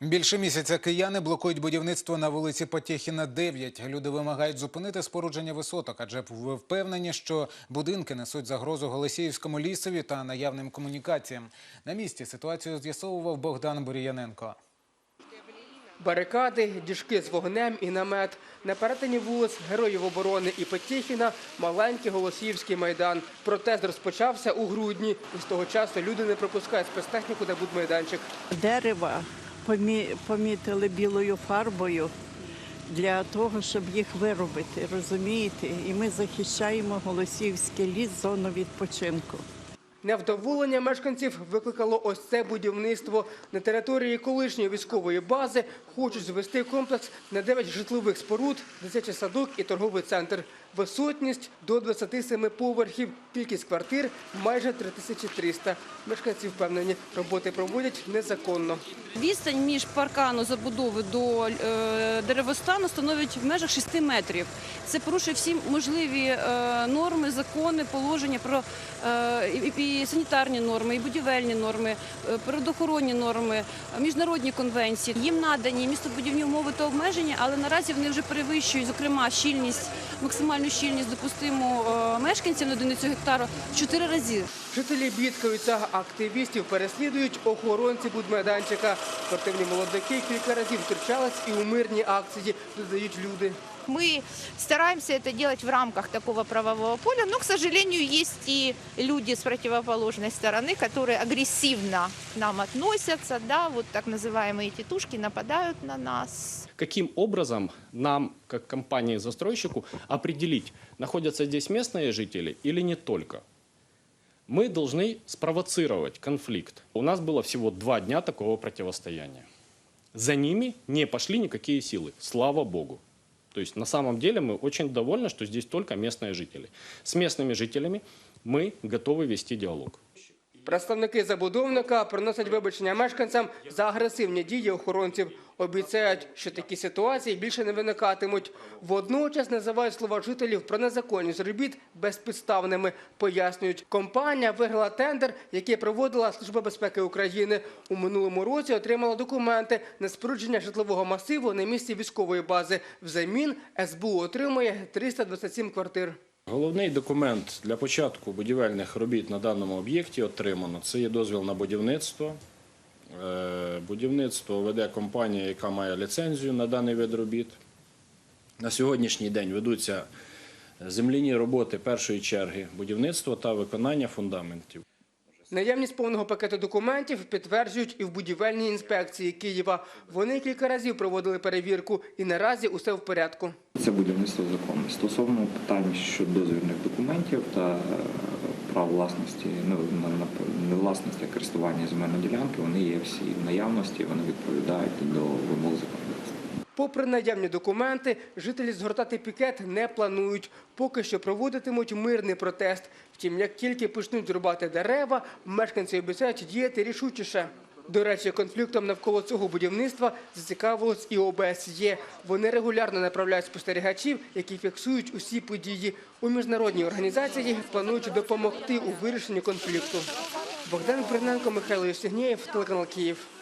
Більше місяця кияни блокують будівництво на вулиці Потєхіна 9. Люди вимагають зупинити спорудження висоток, адже впевнені, що будинки несуть загрозу Голосіївському лісові та наявним комунікаціям. На місці ситуацію з'ясовував Богдан Буріяненко. Барикади, діжки з вогнем і намет. На перетині вулиць Героїв оборони і Потєхіна маленький Голосіївський майдан. Протест розпочався у грудні. І з того часу люди не пропускають спецтехніку на будмайданчик. дерева помітили білою фарбою для того, щоб їх виробити, розумієте? І ми захищаємо голосівський ліс, зону відпочинку. Невдоволення мешканців викликало ось це будівництво. На території колишньої військової бази хочуть звести комплекс на 9 житлових споруд, дитячий садок і торговий центр. Висотність до 27 поверхів, кількість квартир майже 3300. Мешканці впевнені, роботи проводять незаконно. Відстань між паркану забудови до е, деревостану становить в межах 6 метрів. Це порушує всі можливі е, норми, закони, положення про е, і, санітарні норми, і будівельні норми, е, природоохоронні норми, е, міжнародні конвенції. Їм надані містобудівні умови та обмеження, але наразі вони вже перевищують, зокрема, щільність, максимальну щільність допустиму е, мешканців на одиницю гектару в чотири рази. Жителі бідкаються, активістів переслідують охоронці будмайданчика. Спортивні молодики кілька разів втручались і у мирні акції, додають люди. Мы стараемся это делать в рамках такого правового поля, но, к сожалению, есть и люди с противоположной стороны, которые агрессивно к нам относятся, да, вот так называемые тетушки нападают на нас. каким образом нам, как компании-застройщику, определить, находятся здесь местные жители или не только. Мы должны спровоцировать конфликт. У нас было всего два дня такого противостояния. За ними не пошли никакие силы, слава богу. То есть на самом деле мы очень довольны, что здесь только местные жители. С местными жителями мы готовы вести диалог. Представники забудовника приносять вибачення мешканцям за агресивні дії охоронців. Обіцяють, що такі ситуації більше не виникатимуть. Водночас називають слова жителів про незаконність робіт безпідставними. Пояснюють, компанія виграла тендер, який проводила Служба безпеки України. У минулому році отримала документи на спорудження житлового масиву на місці військової бази. Взамін СБУ отримує 327 квартир. Головний документ для початку будівельних робіт на даному об'єкті отримано. Це є дозвіл на будівництво. Е, Будівництво веде компанія, яка має ліцензію на даний вид робіт. На сьогоднішній день ведуться земляні роботи першої черги будівництва та виконання фундаментів. Наявність повного пакету документів підтверджують і в будівельній інспекції Києва. Вони кілька разів проводили перевірку, і наразі усе в порядку. Це будівництво законне. Стосовно питань щодо дозвільних документів та е, прав власності, ну, на, на, не власності, а користування земельної ділянки, вони є всі в наявності, вони відповідають до вимог законодавства. Попри наявні документи, жителі згортати пікет не планують. Поки що проводитимуть мирний протест. Втім, як тільки почнуть зрубати дерева, мешканці обіцяють діяти рішучіше. До речі, конфліктом навколо цього будівництва зацікавилось і ОБСЄ. Вони регулярно направляють спостерігачів, які фіксують усі події. У міжнародній організації планують допомогти у вирішенні конфлікту. Богдан Бриненко, Михайло Євсігнєєв, телеканал Київ.